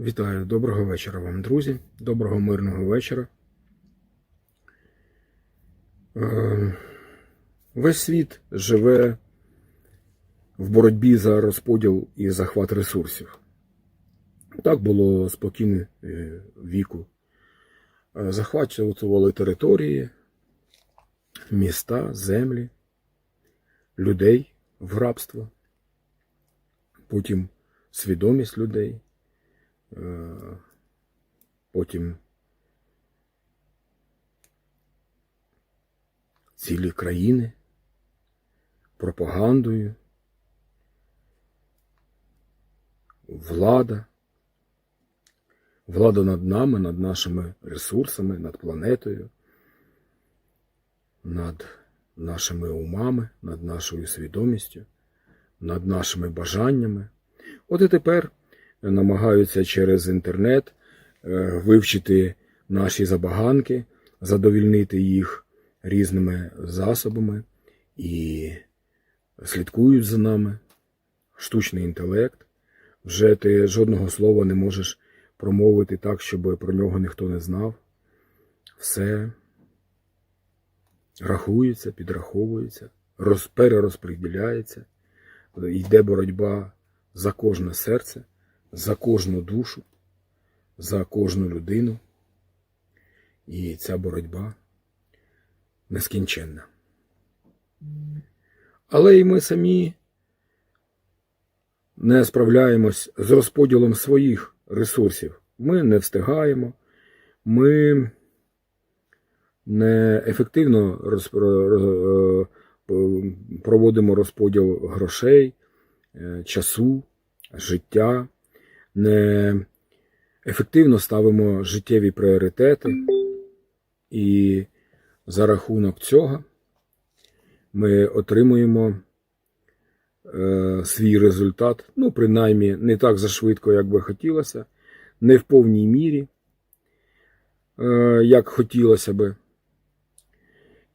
Вітаю, доброго вечора вам, друзі. Доброго мирного вечора. Е, Весь світ живе в боротьбі за розподіл і захват ресурсів. Так було спокійне е, віку. Е, Захвачували території, міста, землі, людей в рабство, потім свідомість людей. Е, потім цілі країни пропагандою, влада, влада над нами, над нашими ресурсами, над планетою, над нашими умами, над нашою свідомістю, над нашими бажаннями. От і тепер намагаються через інтернет е, вивчити наші забаганки, задовільнити їх різними засобами і слідкують за нами. Штучний інтелект. Вже ти жодного слова не можеш промовити так, щоб про нього ніхто не знав. Все рахується, підраховується, розперерозподіляється, йде боротьба за кожне серце за кожну душу, за кожну людину. І ця боротьба нескінченна. Але і ми самі не справляємось з розподілом своїх ресурсів. Ми не встигаємо, ми не ефективно е, проводимо розподіл грошей, е, часу, життя не ефективно ставимо життєві пріоритети, і за рахунок цього ми отримуємо е, свій результат, ну, принаймні, не так зашвидко, як би хотілося, не в повній мірі, е, як хотілося би.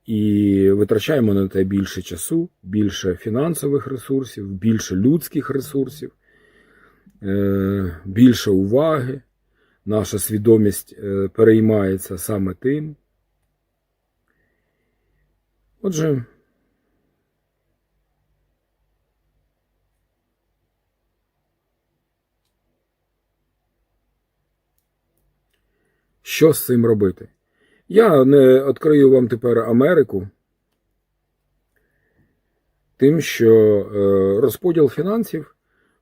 І витрачаємо на те більше часу, більше фінансових ресурсів, більше людських ресурсів. Е, більше уваги, наша свідомість е, переймається саме тим. Отже, що з цим робити? Я не відкрию вам тепер Америку тим, що е, розподіл фінансів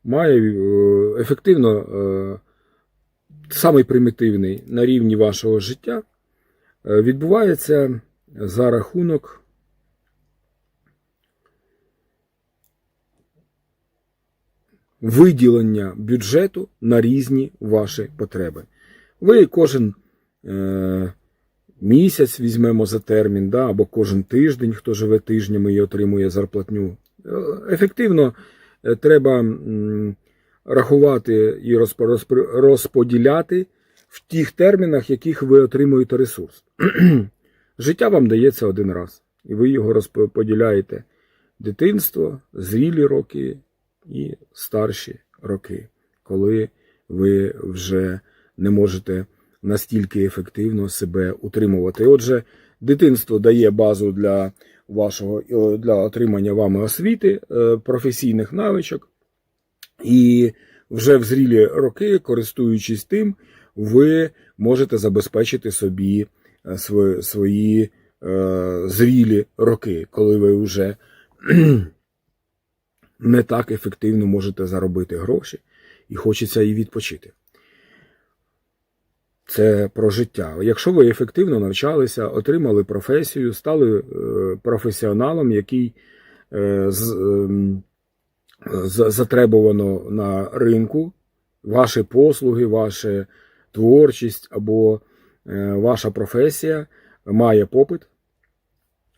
має е, ефективно е, самий примітивний на рівні вашого життя, е, відбувається за рахунок виділення бюджету на різні ваші потреби. Ви кожен місяць візьмемо за термін, да, або кожен тиждень, хто живе тижнями і отримує зарплатню. Ефективно треба рахувати і розп- розп- розподіляти в тих термінах, яких ви отримуєте ресурс. Життя вам дається один раз, і ви його розподіляєте дитинство, зрілі роки і старші роки, коли ви вже не можете настільки ефективно себе утримувати. Отже, дитинство дає базу для вашого е, для отримання вами освіти, е, професійних навичок, і вже в зрілі роки, користуючись тим, ви можете забезпечити собі е, свої, свої зрілі роки, коли ви вже не так ефективно можете заробити гроші і хочеться і відпочити. Це про життя. Якщо ви ефективно навчалися, отримали професію, стали е, професіоналом, який е, ем, за- затребувано на ринку, ваші послуги, ваша творчість або е, ваша професія має попит,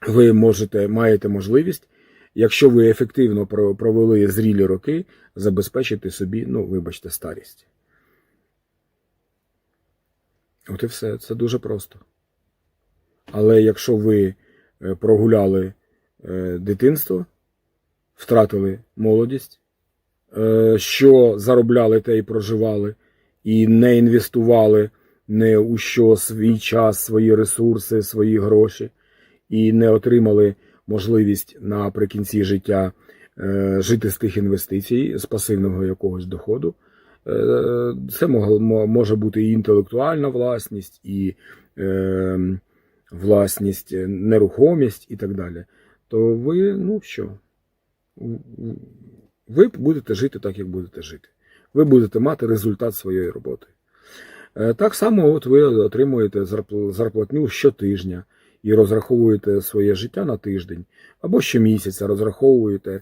ви можете, маєте можливість, якщо ви ефективно провели зрілі роки, забезпечити собі, ну, вибачте, старість. От і все, це дуже просто. Але якщо ви е, прогуляли е, дитинство, втратили молодість, е, що заробляли те і проживали, і не інвестували не у що свій час, свої ресурси, свої гроші, і не отримали можливість наприкінці життя жити з тих інвестицій, з пасивного якогось доходу. Е, Це може бути і інтелектуальна власність, і е, власність, е, нерухомість і так далі. То ви, ну що, ви будете жити так, як будете жити. Ви будете мати результат своєї роботи. Так само от ви отримуєте зарпл- зарплатню щотижня і розраховуєте своє життя на тиждень, або щомісяця розраховуєте,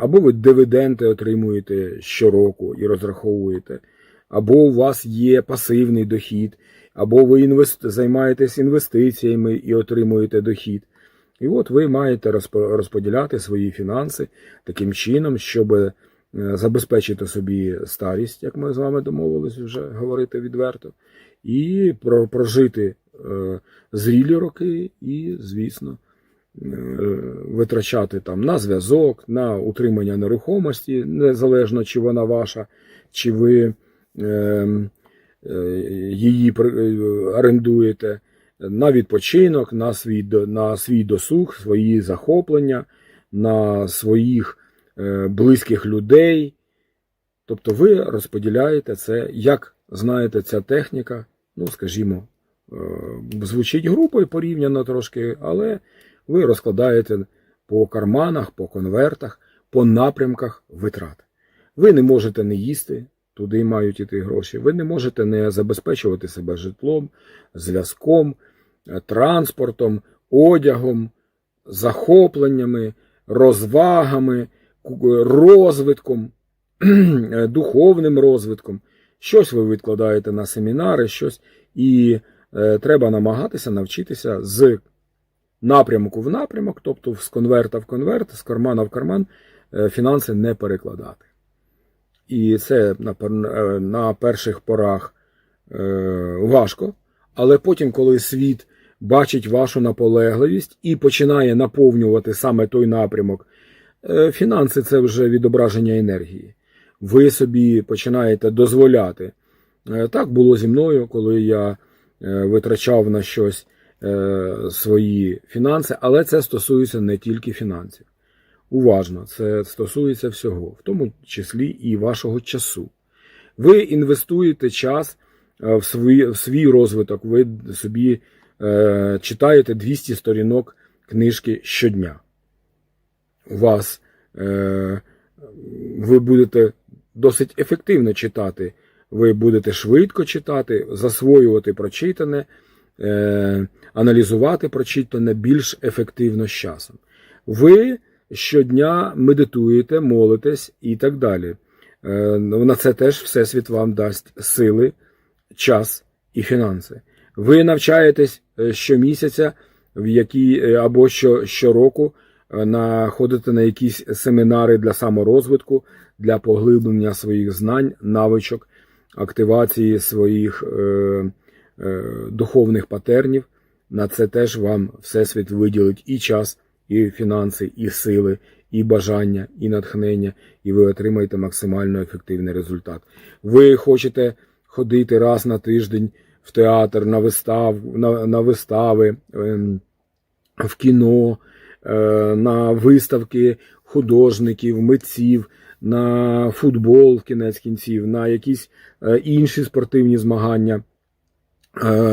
або ви дивіденди отримуєте щороку і розраховуєте, або у вас є пасивний дохід, або ви інвест... займаєтесь інвестиціями і отримуєте дохід. І от ви маєте розподіляти свої фінанси таким чином, щоб е, забезпечити собі старість, як ми з вами домовились вже говорити відверто, і прожити е, зрілі роки, і, звісно, е, витрачати там на зв'язок, на утримання нерухомості, незалежно чи вона ваша, чи ви е, е, її е, орендуєте, на відпочинок, на свій, на свій досуг, свої захоплення, на своїх е, близьких людей. Тобто ви розподіляєте це, як знаєте, ця техніка, ну, скажімо, е, звучить групою порівняно трошки, але ви розкладаєте по карманах, по конвертах, по напрямках витрат. Ви не можете не їсти, туди мають іти гроші. Ви не можете не забезпечувати себе житлом, зв'язком, е, транспортом, одягом, захопленнями, розвагами, розвитком, е, духовним розвитком. Щось ви відкладаєте на семінари, щось, і е, треба намагатися навчитися з напрямку в напрямок, тобто з конверта в конверт, з кармана в карман, е, фінанси не перекладати. І це на, е, перших порах е, важко, але потім, коли світ бачить вашу наполегливість і починає наповнювати саме той напрямок, фінанси це вже відображення енергії. Ви собі починаєте дозволяти. Так було зі мною, коли я витрачав на щось свої фінанси, але це стосується не тільки фінансів. Уважно, це стосується всього, в тому числі і вашого часу. Ви інвестуєте час е, в свій, в свій розвиток, ви собі е, читаєте 200 сторінок книжки щодня. У вас е, ви будете досить ефективно читати, ви будете швидко читати, засвоювати прочитане, е, аналізувати прочитане більш ефективно з часом. Ви щодня медитуєте, молитесь і так далі. Е, На це теж Всесвіт вам дасть сили, час і фінанси. Ви навчаєтесь е, щомісяця, в які, е, або що, щороку е, на, якісь семінари для саморозвитку, для поглиблення своїх знань, навичок, активації своїх е, е, духовних патернів. На це теж вам Всесвіт виділить і час, і фінанси, і сили, і бажання, і натхнення, і ви отримаєте максимально ефективний результат. Ви хочете ходити раз на тиждень в театр, на, вистав, на, на вистави, ем, в кіно, е, на виставки художників, митців, на футбол в кінець кінців, на якісь е, інші спортивні змагання, е,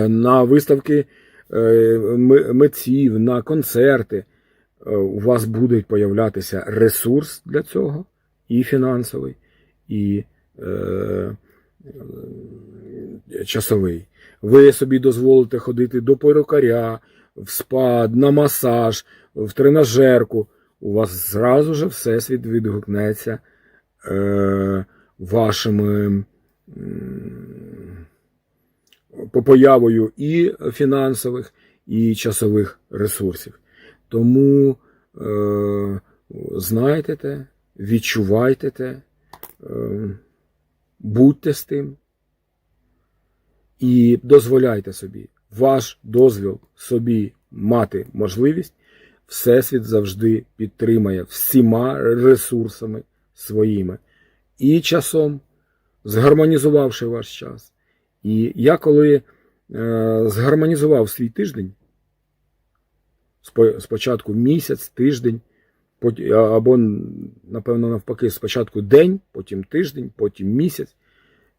на виставки е, митців, на концерти. Е, У вас буде появлятися ресурс для цього, і фінансовий, і е, е, часовий. Ви собі дозволите ходити до перукаря, в спа, на масаж, в тренажерку. У вас зразу же всесвіт відгукнеться е, вашими по появою і фінансових, і часових ресурсів. Тому е, знайте те, відчувайте те, е, будьте з тим і дозволяйте собі, ваш дозвіл собі мати можливість, Всесвіт завжди підтримає всіма ресурсами своїми і часом, згармонізувавши ваш час. І я коли е, згармонізував свій тиждень, спочатку місяць, тиждень, або, напевно, навпаки, спочатку день, потім тиждень, потім місяць,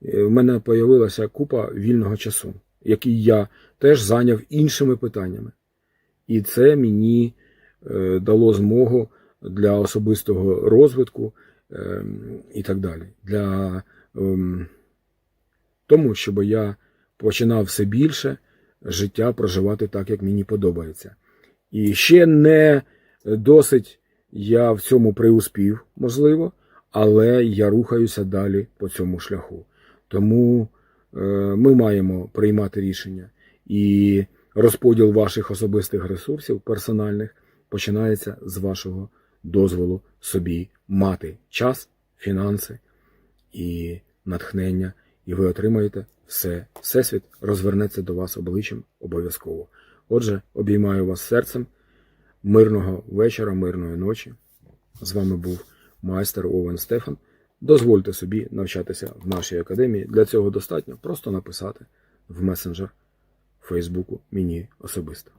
е, в мене з'явилася купа вільного часу, який я теж зайняв іншими питаннями. І це мені е, дало змогу для особистого розвитку е, і так далі. Для ем, тому, щоб я починав все більше життя проживати так, як мені подобається. І ще не досить я в цьому приуспів, можливо, але я рухаюся далі по цьому шляху. Тому е, ми маємо приймати рішення. І розподіл ваших особистих ресурсів персональних починається з вашого дозволу собі мати час, фінанси і натхнення, і ви отримаєте все. Всесвіт розвернеться до вас обличчям обов'язково. Отже, обіймаю вас серцем. Мирного вечора, мирної ночі. З вами був майстер Овен Стефан. Дозвольте собі навчатися в нашій академії. Для цього достатньо просто написати в месенджер Фейсбуку мені особисто.